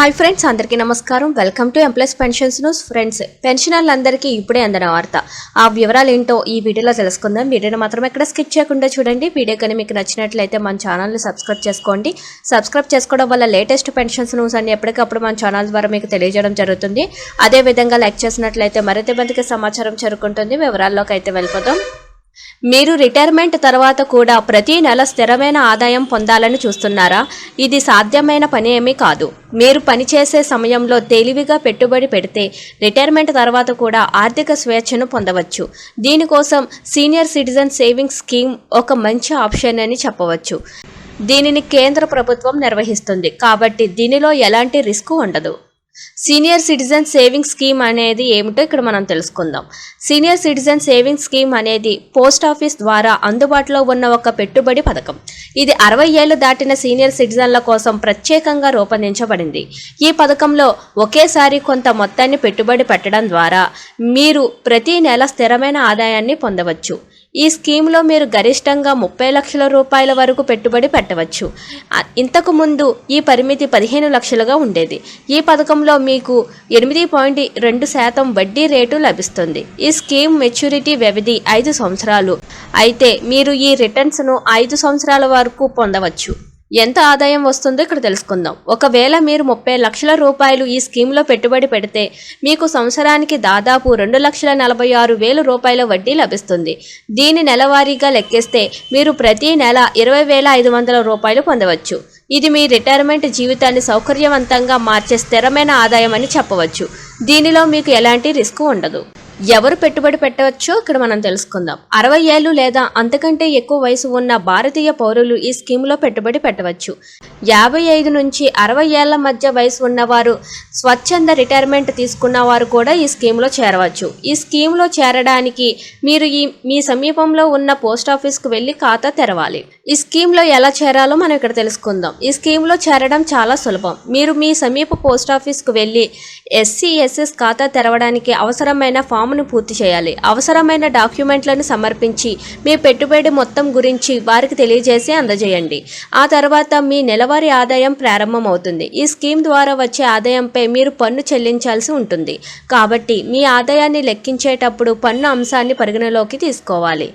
Hi friends అందరికీ నమస్కారం. Welcome to employees pensions news friends పెన్షనర్లందరికీ ఇప్పుడే అందిన వార్త. ఆ వివరాలు ఏంటో ఈ వీడియోలో తెలుసుకుందాం. వీడియోని మాత్రం ఎక్కడ స్కిప్ చేయకుండా చూడండి. వీడియో కానీ మీకు నచ్చినట్లయితే మన ఛానల్ని సబ్స్క్రైబ్ చేసుకోండి. సబ్స్క్రైబ్ చేసుకోవడం వల్ల లేటెస్ట్ పెన్షన్స్ న్యూస్ అన్ని ఎప్పటికప్పుడు మన ఛానల్ ద్వారా మీకు తెలియజేయడం జరుగుతుంది. అదే విధంగా లైక్ చేసినట్లయితే మరింత మందికి సమాచారం చేరుకుంటుంది. వివరాల్లోకి అయితే వెళ్ళిపోతాం మీరు రిటైర్మెంట్ తర్వాత కూడా ప్రతి నెల స్థిరమైన ఆదాయం పొందాలని చూస్తున్నారా? ఇది సాధ్యమైన పని ఏమీ కాదు. మీరు పనిచేసే సమయంలో తెలివిగా పెట్టుబడి పెడితే రిటైర్మెంట్ తర్వాత కూడా ఆర్థిక స్వేచ్ఛను పొందవచ్చు. దీనికోసం సీనియర్ సిటిజన్ సేవింగ్స్ స్కీమ్ ఒక మంచి ఆప్షన్ అని చెప్పవచ్చు. దీనిని కేంద్ర ప్రభుత్వం నిర్వహిస్తుంది. కాబట్టి దీనిలో ఎలాంటి రిస్క్ ఉండదు. సీనియర్ సిటిజన్ సేవింగ్ స్కీమ్ అనేది ఏమిటో ఇక్కడ మనం తెలుసుకుందాం. సీనియర్ సిటిజన్ సేవింగ్ స్కీమ్ అనేది పోస్ట్ ఆఫీస్ ద్వారా అందుబాటులో ఉన్న ఒక పెట్టుబడి పథకం. ఇది అరవై ఏళ్ళు దాటిన సీనియర్ సిటిజన్ల కోసం ప్రత్యేకంగా రూపొందించబడింది. ఈ పథకంలో ఒకేసారి కొంత మొత్తాన్ని పెట్టుబడి పెట్టడం ద్వారా మీరు ప్రతి నెల స్థిరమైన ఆదాయాన్ని పొందవచ్చు. ఈ స్కీమ్లో మీరు గరిష్టంగా ముప్పై లక్షల రూపాయల వరకు పెట్టుబడి పెట్టవచ్చు. ఇంతకు ముందు ఈ పరిమితి పదిహేను లక్షలుగా ఉండేది. ఈ పథకంలో మీకు ఎనిమిది పాయింట్ రెండు శాతం వడ్డీ రేటు లభిస్తుంది. ఈ స్కీమ్ మెచ్యూరిటీ వ్యవధి ఐదు సంవత్సరాలు. అయితే మీరు ఈ రిటర్న్స్ను ఐదు సంవత్సరాల వరకు పొందవచ్చు. ఎంత ఆదాయం వస్తుందో ఇక్కడ తెలుసుకుందాం. ఒకవేళ మీరు ముప్పై లక్షల రూపాయలు ఈ స్కీమ్లో పెట్టుబడి పెడితే మీకు సంవత్సరానికి దాదాపు రెండు లక్షల నలభై ఆరు వేల రూపాయల వడ్డీ లభిస్తుంది. దీని నెలవారీగా లెక్కిస్తే మీరు ప్రతి నెల ఇరవై వేల ఐదు వందల రూపాయలు పొందవచ్చు. ఇది మీ రిటైర్మెంట్ జీవితాన్ని సౌకర్యవంతంగా మార్చే స్థిరమైన ఆదాయం అని చెప్పవచ్చు. దీనిలో మీకు ఎలాంటి రిస్క్ ఉండదు. ఎవరు పెట్టుబడి పెట్టవచ్చో ఇక్కడ మనం తెలుసుకుందాం. అరవై ఏళ్ళు లేదా అంతకంటే ఎక్కువ వయసు ఉన్న భారతీయ పౌరులు ఈ స్కీమ్లో పెట్టుబడి పెట్టవచ్చు. యాభై ఐదు నుంచి అరవై ఏళ్ళ మధ్య వయసు ఉన్నవారు స్వచ్ఛంద రిటైర్మెంట్ తీసుకున్న వారు కూడా ఈ స్కీమ్లో చేరవచ్చు. ఈ స్కీమ్లో చేరడానికి మీరు ఈ మీ సమీపంలో ఉన్న పోస్ట్ ఆఫీస్కు వెళ్ళి ఖాతా తెరవాలి. ఈ స్కీమ్లో ఎలా చేరాలో మనం ఇక్కడ తెలుసుకుందాం. ఈ స్కీమ్లో చేరడం చాలా సులభం. మీరు మీ సమీప పోస్ట్ ఆఫీస్కు వెళ్ళి ఎస్సీఎస్ఎస్ ఖాతా తెరవడానికి అవసరమైన ఫామ్ ఫామ్ను పూర్తి చేయాలి. అవసరమైన డాక్యుమెంట్లను సమర్పించి మీ పెట్టుబడి మొత్తం గురించి వారికి తెలియజేసి అందజేయండి. ఆ తర్వాత మీ నెలవారీ ఆదాయం ప్రారంభమవుతుంది. ఈ స్కీమ్ ద్వారా వచ్చే ఆదాయంపై మీరు పన్ను చెల్లించాల్సి ఉంటుంది. కాబట్టి మీ ఆదాయాన్ని లెక్కించేటప్పుడు పన్ను అంశాన్ని పరిగణలోకి తీసుకోవాలి.